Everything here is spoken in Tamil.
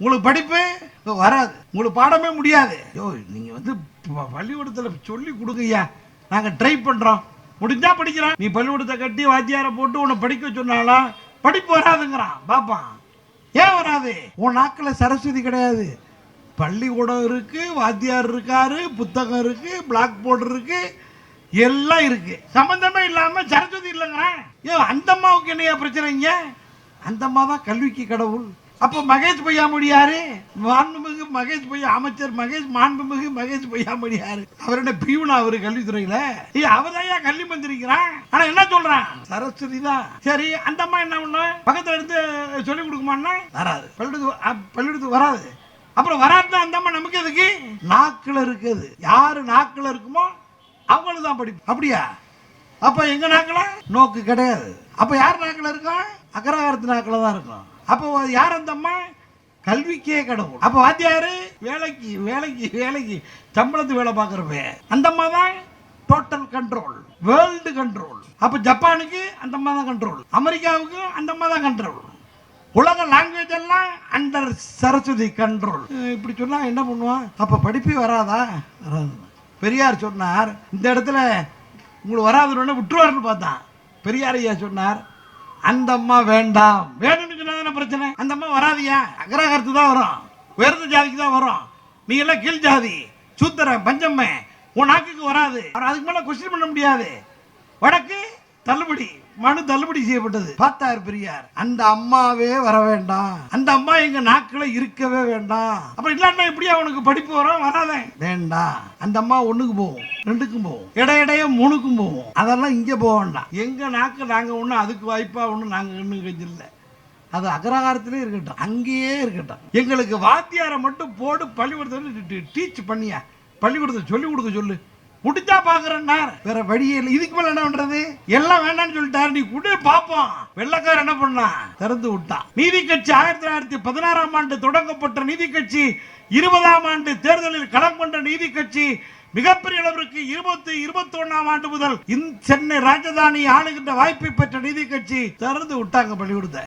உங்களுக்கு படிப்பு வராது. உங்களுக்கு பாடமே முடியாது. ஐயோ நீங்கள் வந்து பள்ளிக்கூடத்தில் சொல்லி கொடுங்கய்யா. நாங்கள் ட்ரை பண்ணுறோம் முடிஞ்சா படிக்கிறான் நீ பள்ளிக்கூடத்தை கட்டி வாத்தியாரை போட்டு உன்னை படிக்க சொன்னாலா படிப்பு வராதுங்கிறான். பாப்பான் ஏன் வராது? உன் நாக்கில் சரஸ்வதி கிடையாது. பள்ளிக்கூடம் இருக்கு வாத்தியார் இருக்காரு புத்தகம் இருக்குது பிளாக் போர்டு இருக்குது எல்லாம் இருக்கு. சம்மந்தமே இல்லாமல் சரஸ்வதி இல்லைங்கிறான். ஏன் அந்த அம்மாவுக்கு என்னையா பிரச்சனைங்க? அந்த அம்மா தான் கல்விக்கு கடவுள். அப்போ மகேஷ் பொய்யாமொழி யாரு? மாண்புமிகு மகேஷ் பொய்யா அமைச்சர் மகேஷ் மாண்புமிகு மகேஷ் பொய்யாமொழி யாரு? அவர் என்ன பியூனா அவரு கல்வித்துறையில. ஏய் அவதான் கல்வி மந்திரிக்கிறான் ஆனா என்ன சொல்றான்? சரஸ்வதி தான். சரி அந்த அம்மா என்ன பண்ண? பக்கத்துல இருந்து சொல்லி கொடுக்குமான்னா? வராது. பள்ளிக்கூடத்து அ, வராது. அப்புறம் வராதுன்னா அந்த அம்மா நமக்கு எதுக்கு? நாக்கில் இருக்குது. யாரு நாக்கில் இருக்குமோ அவங்களுக்கு தான் படிப்பு. அப்படியா? அப்ப எங்க நாக்குல நோக்கு கிடையாது. அப்ப யார் நாக்கில் இருக்கோம் அக்ரகாரத்து நாக்கில் தான் இருக்கும். அப்போ யார் அந்த அம்மா? கல்விக்கே கடவுள். அப்போ வாத்தியாரு வேலைக்கு வேலைக்கு வேலைக்கு சம்பளத்து வேலை பார்க்கறப்ப அந்த அம்மா தான் டோட்டல் கண்ட்ரோல் வேர்ல்டு கண்ட்ரோல் அப்போ ஜப்பானுக்கு அந்த அம்மா தான் கண்ட்ரோல் அமெரிக்காவுக்கு அந்த அம்மா தான் கண்ட்ரோல் உலக லாங்குவேஜ் எல்லாம் அண்டர் சரஸ்வதி கண்ட்ரோல் இப்படி சொன்னா என்ன பண்ணுவான்? அப்போ படிப்பே வராதா? வராது. பெரியார் சொன்னார் இந்த இடத்துல உங்களுக்கு வராதுன்னு விட்டுருவாருன்னு பார்த்தான். பெரியார் ஐயா சொன்னார் அந்த அம்மா வேண்டாம். வேணும்னு தானே பிரச்சனை? அந்த அம்மா வராதியா? அக்ரஹாரத்து தான் வரும். உயர்ந்த ஜாதிக்கு தான் வரும். நீ எல்லாம் கீழ் ஜாதி. சூத்திர பஞ்சம்மை. உன் நாக்குக்கு வராது. அதுக்கு மேல கொஸ்டின் பண்ண முடியாது. வடக்கு தள்ளுபடி மனு தள்ளுபடி செய்யப்பட்டது. பார்த்தார் பெரியார். அந்த அம்மாவே வர வேண்டாம். அந்த அம்மா எங்க நாக்குல இருக்கவே வேண்டாம். அப்புறம் இல்லாட்டா எப்படி அவனுக்கு படிப்பு வரும்? வராதே. வேண்டாம். அந்த அம்மா ஒண்ணுக்கு போகும். ரெண்டுக்கும் போகும். இடையிடைய மூணுக்கும் போகும். அதெல்லாம் இங்க போக வேண்டாம். எங்க நாக்கு நாங்க ஒண்ணு அதுக்கு வாய்ப்பா ஒண்ணு நாங்க ஒண்ணு கஞ்சில்ல அது அக்ரஹாரத்திலே இருக்கட்டும் அங்கேயே இருக்கட்டும். எங்களுக்கு வாத்தியாரை மட்டும் போடு பள்ளிக்கூடத்தில் டீச் பண்ணியா? பள்ளிக்கூடத்தை சொல்லி கொடுக்க சொல்லு. முடிஞ்சா பாக்குறேன்னா வேற வழியே இல்லை. இதுக்கு மேல என்ன பண்றது? எல்லாம் வேண்டாம்னு சொல்லிட்டாரு. நீ கூட பாப்போம். வெள்ளக்கார என்ன பண்ணா? திறந்து விட்டான் நீதி கட்சி ஆயிரத்தி தொள்ளாயிரத்தி பதினாறாம் ஆண்டு தொடங்கப்பட்ட நீதி கட்சி இருபதாம் ஆண்டு தேர்தலில் களம் கொண்ட நீதி கட்சி மிகப்பெரிய அளவிற்கு இருபத்தி இருபத்தி ஒன்னாம் ஆண்டு முதல் இந்த சென்னை ராஜதானி ஆளுகின்ற வாய்ப்பை பெற்ற நீதி கட்சி திறந்து விட்டாங்க பள்ளிக்கூடத்தை.